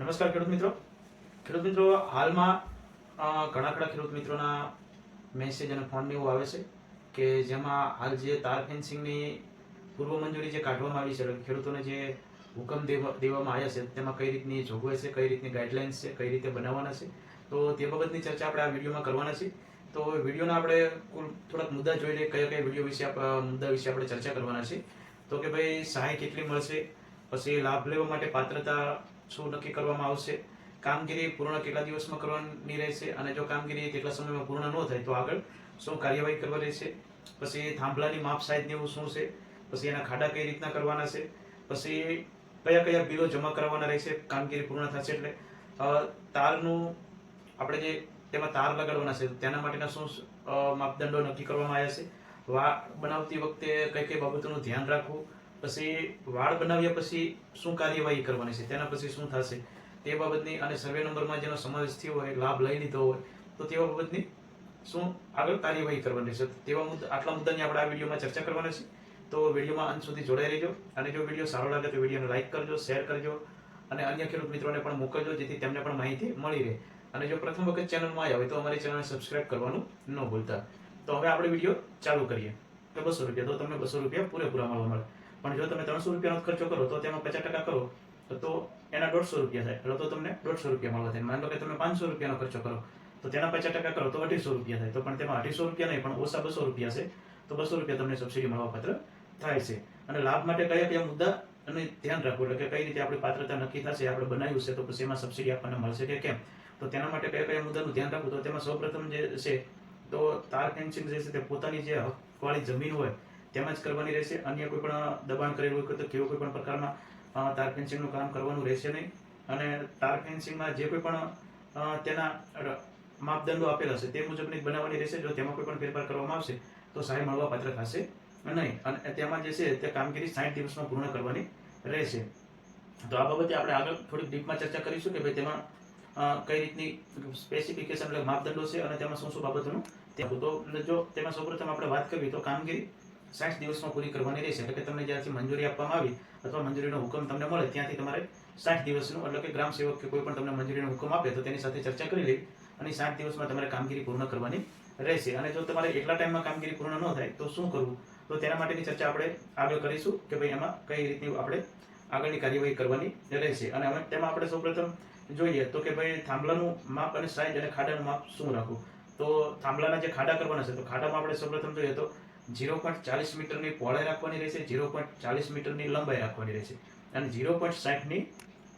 નમસ્કાર ખેડૂત મિત્રો. ખેડૂત મિત્રો, હાલમાં ઘણા ખરા ખેડૂત મિત્રોના મેસેજ અને ફોન એવું આવે છે કે જેમાં હાલ જે તાર ફેન્સિંગની પૂર્વ મંજૂરી જે કાઢવામાં આવી છે ખેડૂતોને જે હુકમ દેવા- દેવામાં આવ્યા છે, તેમાં કઈ રીતની જોગવાઈ છે, કઈ રીતની ગાઈડલાઇન્સ છે, કઈ રીતે બનાવવાના છે, તો તે બાબતની ચર્ચા આપણે આ વિડીયોમાં કરવાના છે તો વિડીયોના આપણે કુલ થોડાક મુદ્દા જોઈ લઈએ, કયા કયા વીડિયો વિશે મુદ્દા વિશે આપણે ચર્ચા કરવાના છે તો કે ભાઈ, સહાય કેટલી મળશે? પછી લાભ લેવા માટે પાત્રતા શું નક્કી કરવામાં આવશે? કામગીરી પૂર્ણ કેટલા દિવસમાં કરવાની રહેશે અને જો કામગીરી કેટલા સમયમાં પૂર્ણ ન થાય તો આગળ શું કાર્યવાહી કરવા રહેશે? પછી થાંભલાની માપ સાઈઝ ને એવું શું છે? પછી એના ખાડા કઈ રીતના કરવાના છે? પછી કયા કયા બિલો જમા કરવાના રહેશે? કામગીરી પૂર્ણ થશે એટલે તારનું આપણે જે તેમાં તાર લગાડવાના છે, તેના માટેના શું માપદંડો નક્કી કરવામાં આવ્યા છે? વા, બનાવતી વખતે કઈ કઈ બાબતોનું ધ્યાન રાખવું? પછી વાળ બનાવ્યા પછી શું કાર્યવાહી કરવાની છે, તેના પછી શું થશે, તે બાબતની અને સર્વે નંબરમાં જેનો સમાવેશ થયો હોય, લાભ લઈ લીધો હોય, તો તેવા બાબતની શું આગળ કાર્યવાહી કરવાની છે. તેવા મુદ્દા, આટલા મુદ્દાની આપણે આ વિડીયોમાં ચર્ચા કરવાના છે તો વિડીયોમાં અંત સુધી જોડાઈ રહેજો. અને જો વીડિયો સારો લાગે તો વિડીયોને લાઇક કરજો, શેર કરજો. અને અન્ય ખેડૂત મિત્રોને પણ મોકલજો, જેથી તેમને પણ માહિતી મળી રહે. અને જો પ્રથમ વખત ચેનલમાં આવ્યા હોય તો અમારી ચેનલને સબસ્ક્રાઇબ કરવાનું ન ભૂલતા. તો હવે આપણે વીડિયો ચાલુ કરીએ. તો બસો રૂપિયા, તો તમને બસો રૂપિયા પૂરેપૂરા મળવા મળે. પણ જો તમે ત્રણસો રૂપિયાનો ખર્ચો કરો, તો તેમાં પચાસ ટકા કરો, તો એના દોઢસો રૂપિયા થાય. એટલે તો તમને દોઢસો રૂપિયા મળવા થાય. માની લો કે તમે પાંચસો રૂપિયાનો ખર્ચો કરો, તો તેના પચાસ ટકા કરો, તો અઢીસો રૂપિયા થાય. તો પણ તેમાં અઢીસો રૂપિયા નહીં, પણ ઓછા બસો રૂપિયા છે, તો બસો રૂપિયા તમને સબસિડી મળવા પાત્ર થાય છે. અને લાભ માટે કયા કયા મુદ્દા? અને ધ્યાન રાખવું, એટલે કે કઈ રીતે આપણી પાત્રતા નક્કી થશે, આપણે બનાવ્યું છે, તો પછી એમાં સબસિડી આપણને મળશે કે કેમ? તો તેના માટે કયા કયા મુદ્દાનું ધ્યાન રાખવું, તો તેમાં સૌપ્રથમ જે છે, તો તાર ફેન્સિંગ જે છે, તે પોતાની જે હકવાળી જમીન હોય તેમાં જ કરવાની રહેશે. અન્ય કોઈ પણ દબાણ કરેલું હોય તો કેવો કોઈ પણ પ્રકારના તાર ફેન્સિંગનું કામ કરવાનું રહેશે નહીં. અને તાર ફેન્સિંગમાં જે કોઈ પણ તેના માપદંડો આપેલા હશે તે મુજબની બનાવવાની રહેશે. જો તેમાં કોઈ પણ ફેરફાર કરવામાં આવશે, તો સહાય મળવા પાત્ર થશે નહીં. અને તેમાં જે છે તે કામગીરી સાઠ દિવસમાં પૂર્ણ કરવાની રહેશે. તો આ બાબતે આપણે આગળ થોડીક ડીપમાં ચર્ચા કરીશું કે ભાઈ તેમાં કઈ રીતની સ્પેસિફિકેશન એટલે માપદંડો છે અને તેમાં શું શું બાબતોનું ત્યાં તો જો તેમાં સૌપ્રથમ આપણે વાત કરવી તો કામગીરી સાઠ દિવસમાં પૂરી કરવાની રહેશે. એટલે કે તમને જ્યાંથી મંજૂરી આપવામાં આવી અથવા મંજૂરીનો હુકમ તમને મળે, ત્યાંથી તમારે સાઠ દિવસનું એટલે કે ગ્રામ સેવક કે કોઈ પણ તમને મંજૂરીનો હુકમ આપે, તો તેની સાથે ચર્ચા કરી લઈ અને સાત દિવસમાં તમારે કામગીરી પૂર્ણ કરવાની રહેશે. અને જો તમારે એટલા ટાઈમમાં કામગીરી પૂર્ણ ન થાય, તો શું કરવું? તો તેના માટેની ચર્ચા આપણે આગળ કરીશું કે ભાઈ એમાં કઈ રીતની આપણે આગળની કાર્યવાહી કરવાની રહેશે. અને હવે તેમાં આપણે સૌપ્રથમ જોઈએ તો કે ભાઈ થાંભલાનું માપ અને સાઈઝ અને ખાડાનું માપ શું રાખવું? તો થાંભલાના જે ખાડા કરવાના છે, તો ખાડામાં આપણે સૌપ્રથમ જોઈએ તો ઝીરો પોઈન્ટ ચાલીસ મીટરની પહોળાઈ રાખવાની રહેશે, ઝીરો પોઈન્ટ ચાલીસ મીટરની લંબાઈ રાખવાની રહેશે અને ઝીરો પોઈન્ટ સાઠની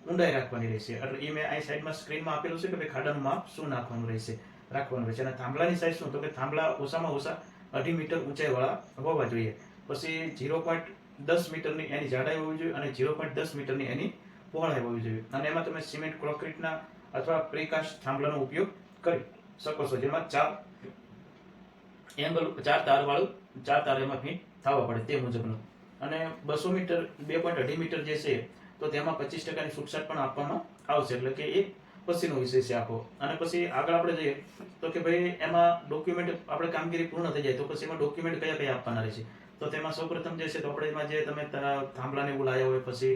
ઊંડાઈ રાખવાની રહેશે. એટલે એ મેં અહીં સાઈડમાં સ્ક્રીનમાં આપેલું છે કે ભાઈ ખાડાનું માપ શું નાખવાનું રહેશે, રાખવાનું રહેશે. અને થાંભલાની સાઈઝ શું? તો કે થાંભલા ઓછામાં ઓછા અઢી મીટર ઊંચાઈવાળા હોવા જોઈએ. પછી ઝીરો પોઈન્ટ દસ મીટરની એની જાડાઈ હોવી જોઈએ અને ઝીરો પોઈન્ટ દસ મીટરની એની પહોળાઈ હોવી જોઈએ. અને એમાં તમે સિમેન્ટ, કોન્ક્રીટના અથવા પ્રીકાસ્ટ થાંભલાનો ઉપયોગ કરી શકો છો, જેમાં ચાર એંગલ, ચાર તાર એમાં ફીટ થવા પડે તે મુજબનું. અને બસો મીટર, બે પોઈન્ટ અઢી મીટર જે છે, તો તેમાં પચીસ ટકાની છૂટછાટ પણ આપવામાં આવશે. એટલે કે એ પછીનો વિષય છે આખો. અને પછી આગળ આપણે જઈએ, તો કે ભાઈ એમાં ડોક્યુમેન્ટ આપણે કામગીરી પૂર્ણ થઈ જાય, તો પછી એમાં ડોક્યુમેન્ટ કયા કયા આપવાના રહેશે? તો તેમાં સૌપ્રથમ જે છે, તો આપણે એમાં જે તમે થાંભલાને એવું લાયા હોય, પછી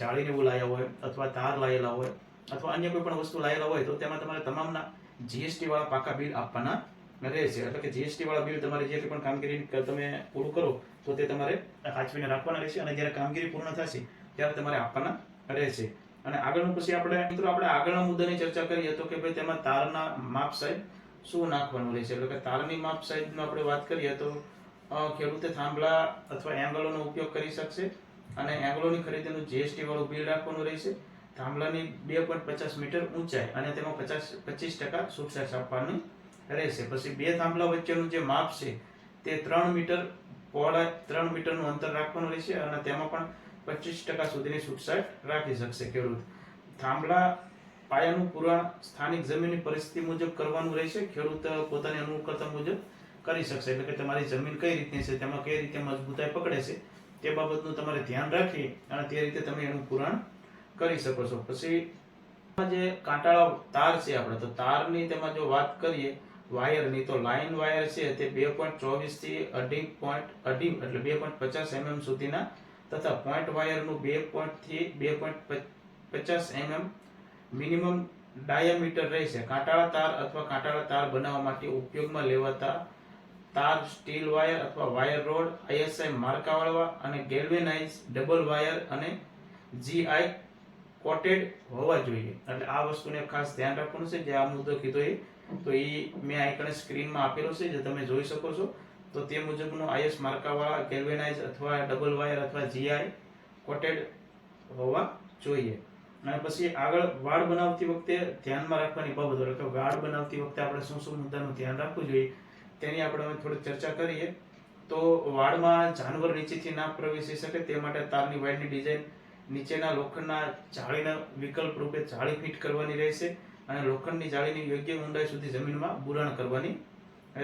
જાળીને એવું લાયા હોય, અથવા તાર લાયેલા હોય, અથવા અન્ય કોઈ પણ વસ્તુ લાયેલા હોય, તો તેમાં તમારે તમામના જીએસટી વાળા પાકા બિલ આપવાના રહેશે એટલે કે જીએસટી વાળા બિલ તમારે જે પણ કામગીરી તમે પૂરું કરો, તો તે તમારે સાચવીને રાખવાના રહેશે. અને જ્યારે કામગીરી પૂર્ણ થશે, ત્યારે તમારે આપવાના રહેશે. અને આગળનું પછી આપણે, મિત્રો, આપણે આગળના મુદ્દાની ચર્ચા કરીએ તો કે ભાઈ તેમાં તારના માપ સાઈઝ શું નાખવાનું રહેશે? એટલે કે તારની માપ સાઈઝનો આપણે વાત કરીએ તો ખેડૂતે થાંભલા અથવા એંગલોનો ઉપયોગ કરી શકશે અને એંગલોની ખરીદીનું જીએસટી વાળું બિલ રાખવાનું રહેશે. થાંભલાની બે પોઈન્ટ પચાસ મીટર ઊંચાઈ અને તેમાં પચાસ, પચીસ ટકા છૂટછાટ આપવાની રહેશે. પછી બે થાંભલા વચ્ચેનું જે માપ છે, તે ત્રણ મીટર પહોળા ત્રણ મીટરનું અંતર રાખવાનું રહેશે અને તેમાં પણ પચીસ ટકા સુધીની છૂટછાટ રાખી શકશે ખેડૂત. થાંભલા પાયાનું પુરાણ સ્થાનિક જમીનની પરિસ્થિતિ મુજબ કરવાનું રહેશે. ખેડૂત પોતાની અનુકૂળતા મુજબ કરી શકશે. એટલે કે તમારી જમીન કઈ રીતની છે, તેમાં કઈ રીતે મજબૂતાઈ પકડે છે, તે બાબતનું તમારે ધ્યાન રાખી અને તે રીતે તમે એનું પુરાણ કરી શકો છો. પછી જે કાંટાળા તાર છે આપણે, તો તારની તેમાં જો વાત કરીએ વાયરની તો લાઇન વાયર છે તે બે પોઈન્ટ ચોવીસથી અઢી પોઈન્ટ અઢી એટલે બે પોઈન્ટ પચાસ એમએમ સુધીના તથા પોઈન્ટ વાયરનું બે પોઈન્ટથી બે પોઈન્ટ પચાસ એમએમ મિનિમમ ડાયામીટર રહેશે. કાંટાળા તાર અથવા કાંટાળા તાર બનાવવા માટે ઉપયોગમાં લેવાતા તાર સ્ટીલ વાયર અથવા વાયર રોડ આઈએસઆઈ માર્કાવાળા અને ગેલ્વેનાઇઝ ડબલ વાયર અને જીઆઈ કોટેડ હોવા જોઈએ. એટલે આ વસ્તુને ખાસ ધ્યાન રાખવાનું છે. જે આ મુદ્દો કીધો એ તો એ મેં આઈકણે સ્ક્રીનમાં આપેલો છે, જે તમે જોઈ શકો છો. તો તે મુજબનો આઈએસ માર્કાવાળા ગેલ્વેનાઇઝ અથવા ડબલ વાયર અથવા જીઆઈ કોટેડ હોવા જોઈએ. અને પછી આગળ વાળ બનાવતી વખતે ધ્યાનમાં રાખવાની બાબતો એટલે કે વાળ બનાવતી વખતે આપણે શું શું મુદ્દાનું ધ્યાન રાખવું જોઈએ, તેની આપણે હવે થોડીક ચર્ચા કરીએ. તો વાળમાં જાનવર નીચેથી ના પ્રવેશી શકે તે માટે તારની વાયરની ડિઝાઇન નીચેના લોખંડના જાળીના વિકલ્પ રૂપે જાળી ફિટ કરવાની રહેશે. અને લોખંડની જાળીની યોગ્ય ઊંડાઈ સુધી જમીનમાં બુરાણ કરવાની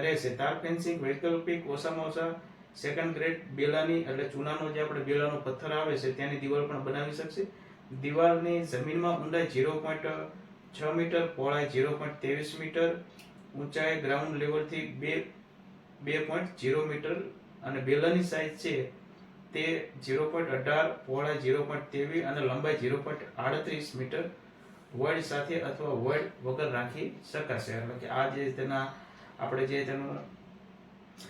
રહેશે. તાર ફેન્સિંગ વૈકલ્પિક ઓછામાં ઓછા સેકન્ડ ગ્રેડ બેલાની એટલે ચૂનાનો જે આપણે બેલાનો પથ્થર આવે છે, ત્યાંની દિવાલ પણ બનાવી શકશે. દિવાલની જમીનમાં ઊંડાઈ ઝીરો પોઈન્ટ છ મીટર, પહોળાઈ ઝીરો પોઈન્ટ ત્રેવીસ મીટર, ઊંચાઈ ગ્રાઉન્ડ લેવલથી બે બે પોઈન્ટ ઝીરો મીટર અને બેલાની સાઇઝ છે તે ઝીરો પોઈન્ટ અઢાર, પહોળાઈ ઝીરો પોઈન્ટ ત્રેવીસ અને લંબાઈ ઝીરો પોઈન્ટ આડત્રીસ મીટર વોઇડ સાથે અથવા વોઇડ વગર રાખી શકાશે. એટલે કે આ જે તેના, આપણે જે તેનું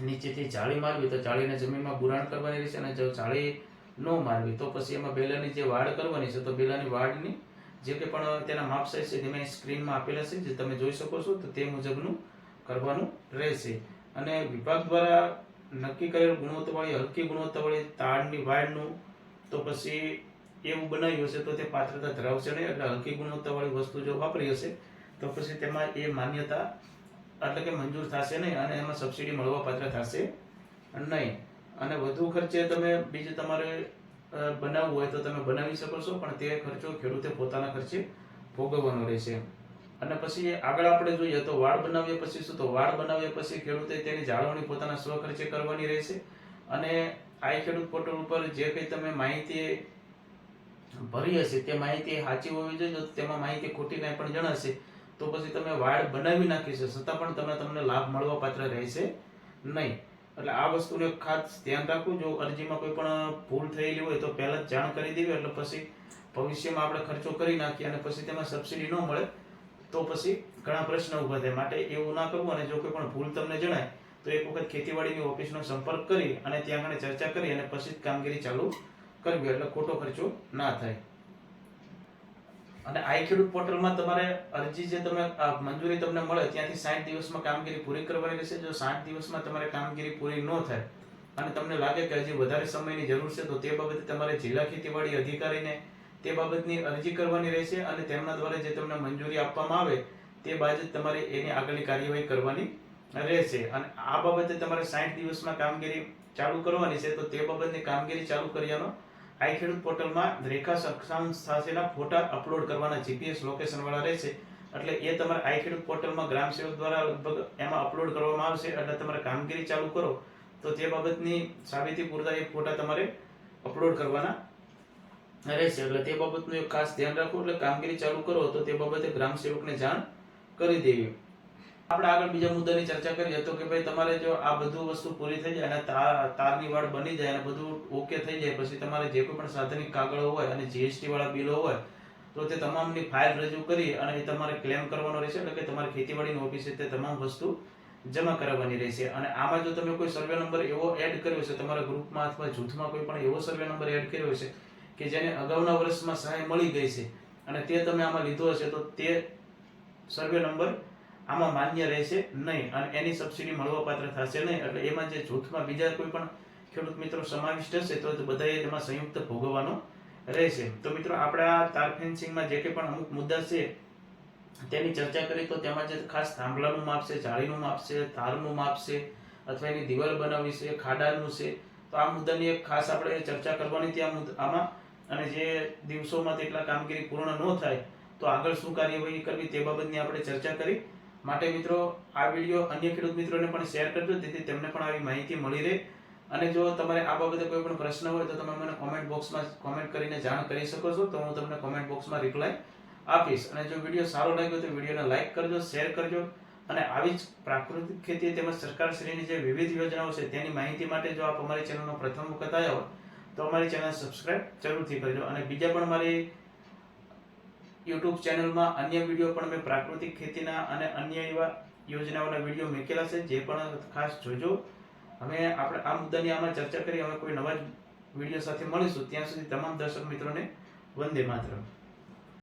નીચેથી જાળી મારવી તો જાળીને જમીનમાં બુરાણ કરવાની રહેશે અને જો જાળી ન મારવી તો પછી એમાં બેલાની જે વાડ કરવાની છે તો બેલાની વાડની જે કંઈ પણ તેના માપ સાઈઝ છે તેમાં સ્ક્રીનમાં આપેલા છે જે તમે જોઈ શકો છો તો તે મુજબનું કરવાનું રહેશે. અને વિભાગ દ્વારા નક્કી કરેલ ગુણવત્તાવાળી, હલકી ગુણવત્તાવાળી તારની વાડનું તો પછી એવું બનાવ્યું હશે તો તે પાત્રતા ધરાવશે નહીં. એટલે હલકી ગુણવત્તાવાળી વસ્તુ જો વાપરી હશે, તો પછી તેમાં એ માન્યતા એટલે કે મંજૂર થશે નહીં અને એમાં સબસિડી મળવા પાત્ર થશે નહીં. અને વધુ ખર્ચે તમે બીજું તમારે બનાવવું હોય તો તમે બનાવી શકો છો, પણ તે ખર્ચો ખેડૂતે પોતાના ખર્ચે ભોગવવાનો રહેશે. અને પછી આગળ આપણે જોઈએ તો વાળ બનાવીએ પછી શું? તો વાળ બનાવ્યા પછી ખેડૂતે તેની જાળવણી પોતાના સ્વખર્ચે કરવાની રહેશે. અને આ ખેડૂત પોર્ટલ ઉપર જે કંઈ તમે માહિતી ભરી હશે, તે માહિતી સાચી હોવી જોઈએ જો તેમાં માહિતી ખોટી નહીં, પણ જણાશે. તો પછી તમે વાડ બનાવી નાખી છે, છતાં પણ તમે તમને લાભ મળવા પાત્ર રહેશે નહીં. એટલે આ વસ્તુને ખાસ ધ્યાન રાખવું, જો અરજીમાં કોઈ પણ ભૂલ થયેલી હોય, તો પહેલાં જ જાણ કરી દેવી, એટલે પછી ભવિષ્યમાં આપણે ખર્ચો કરી નાખીએ, અને પછી તેમાં સબસિડી ન મળે, તો પછી ઘણા પ્રશ્ન ઊભા થાય. માટે એવું ના કરવું, અને જો કોઈ પણ ભૂલ તમને જણાય, તો એક વખત ખેતીવાડીની ઓફિસનો સંપર્ક કરી, અને ત્યાં આગળ ચર્ચા કરી, અને પછી જ કામગીરી ચાલુ કરવી એટલે ખોટો ખર્ચો ના થાય. અને આઈ ખેડૂત પોર્ટલમાં તમારે અરજી જે તમે મંજૂરી તમને મળે ત્યાંથી સાઠ દિવસમાં કામગીરી પૂરી કરવાની રહેશે. જો સાઠ દિવસમાં તમારે કામગીરી પૂરી ન થાય અને તમને લાગે કે હજી વધારે સમયની જરૂર છે, તો તે બાબતે તમારે જિલ્લા ખેતીવાડી અધિકારીને તે બાબતની અરજી કરવાની રહેશે અને તેમના દ્વારા જે તમને મંજૂરી આપવામાં આવે તે બાદ તમારે એની આગળની કાર્યવાહી કરવાની રહેશે. અને આ બાબતે તમારે સાઠ દિવસમાં કામગીરી ચાલુ કરવાની છે, તો તે બાબતની કામગીરી ચાલુ કર્યાનો આઈ ખેડૂત પોર્ટલમાં રેખા સક્ષાંશ સાથેના ફોટા અપલોડ કરવાના જીપીએસ લોકેશન વાળા રહેશે. એટલે એ તમારે આઈ ખેડૂત પોર્ટલમાં ગ્રામ સેવક દ્વારા લગભગ એમાં અપલોડ કરવામાં આવશે. એટલે તમારે કામગીરી ચાલુ કરો. તો તે બાબતની સાબિતી પૂરતા એ ફોટા તમારે અપલોડ કરવાના રહેશે. એટલે તે બાબતનું એક ખાસ ધ્યાન રાખવું એટલે કામગીરી ચાલુ કરો તો તે બાબતે ગ્રામ સેવકને જાણ કરી દેવી. આપણે આગળ બીજા મુદ્દાની ચર્ચા કરીએ તો કે ભાઈ તમારે જો આ બધું વસ્તુ પૂરી થઈ જાય અને તાર, તારની વાડ બની જાય અને બધું ઓકે થઈ જાય, પછી તમારે જે કોઈ પણ સાધનિક કાગળો હોય અને જીએસટી વાળા બિલો હોય, તો તે તમામની ફાઇલ રજૂ કરી અને એ તમારે ક્લેમ કરવાનો રહેશે એટલે કે તમારે ખેતીવાડીની ઓફિસે તે તમામ વસ્તુ જમા કરાવવાની રહેશે. અને આમાં જો તમે કોઈ સર્વે નંબર એવો એડ કર્યો છે તમારા ગ્રુપમાં અથવા જૂથમાં કોઈ પણ એવો સર્વે નંબર એડ કર્યો છે કે જેને અગાઉના વર્ષમાં સહાય મળી ગઈ છે અને તે તમે આમાં લીધો હશે, તો તે સર્વે નંબર આમાં માન્ય રહેશે નહીં અને એની સબસિડી મળવા પાત્ર થશે નહીં. એટલે એમાં જે જૂથમાં બીજા કોઈ પણ ખેડૂત મિત્રો સમાવિષ્ટ હશે, તો બધાએ તેમાં સંયુક્ત ભોગવવાનો રહેશે. તો મિત્રો, આપણા તાર ફેન્સિંગમાં જે કંઈ પણ અમુક મુદ્દા છે, તેની ચર્ચા કરી તો તેમાં જે ખાસ થાંભલાનું માપ છે, જાળીનું માપ છે, તારનું માપ છે, અથવા એની દિવાલ બનાવવી છે, ખાડાનું છે, તો આ મુદ્દાની એક ખાસ આપણે ચર્ચા કરવાની મુદ્દ- આમાં. અને જે દિવસોમાં તેટલા કામગીરી પૂર્ણ ન થાય, તો આગળ શું કાર્યવાહી કરવી તે બાબતની આપણે ચર્ચા કરી. માટે મિત્રો, આ વીડિયો અન્ય ખેડૂત મિત્રોને પણ શેર કરજો, જેથી તેમને પણ આવી માહિતી મળી રહે. અને જો તમારે આ બાબતે કોઈ પણ પ્રશ્ન હોય, તો તમે મને કોમેન્ટ બોક્સમાં કોમેન્ટ કરીને જાણ કરી શકો છો, તો હું તમને કોમેન્ટ બોક્સમાં રિપ્લાય આપીશ. અને જો વીડિયો સારો લાગ્યો, તો વિડીયોને લાઈક કરજો શેર કરજો. અને આવી જ પ્રાકૃતિક ખેતી તેમજ સરકારશ્રીની જે વિવિધ યોજનાઓ છે, તેની માહિતી માટે જો આપ અમારી ચેનલનો પ્રથમ વખત આવ્યા તો અમારી ચેનલ સબસ્ક્રાઇબ જરૂરથી કરજો. અને બીજા પણ મારી યુટ્યુબ ચેનલમાં અન્ય વીડિયો પણ મેં પ્રાકૃતિક ખેતીના અને અન્ય એવા યોજનાઓના વીડિયો મૂકેલા છે, જે પણ ખાસ જોજો. અમે આપણે આ મુદ્દાની આમાં ચર્ચા કરી, હવે કોઈ નવા વીડિયો સાથે મળીશું. ત્યાં સુધી તમામ દર્શક મિત્રોને વંદે માતરમ.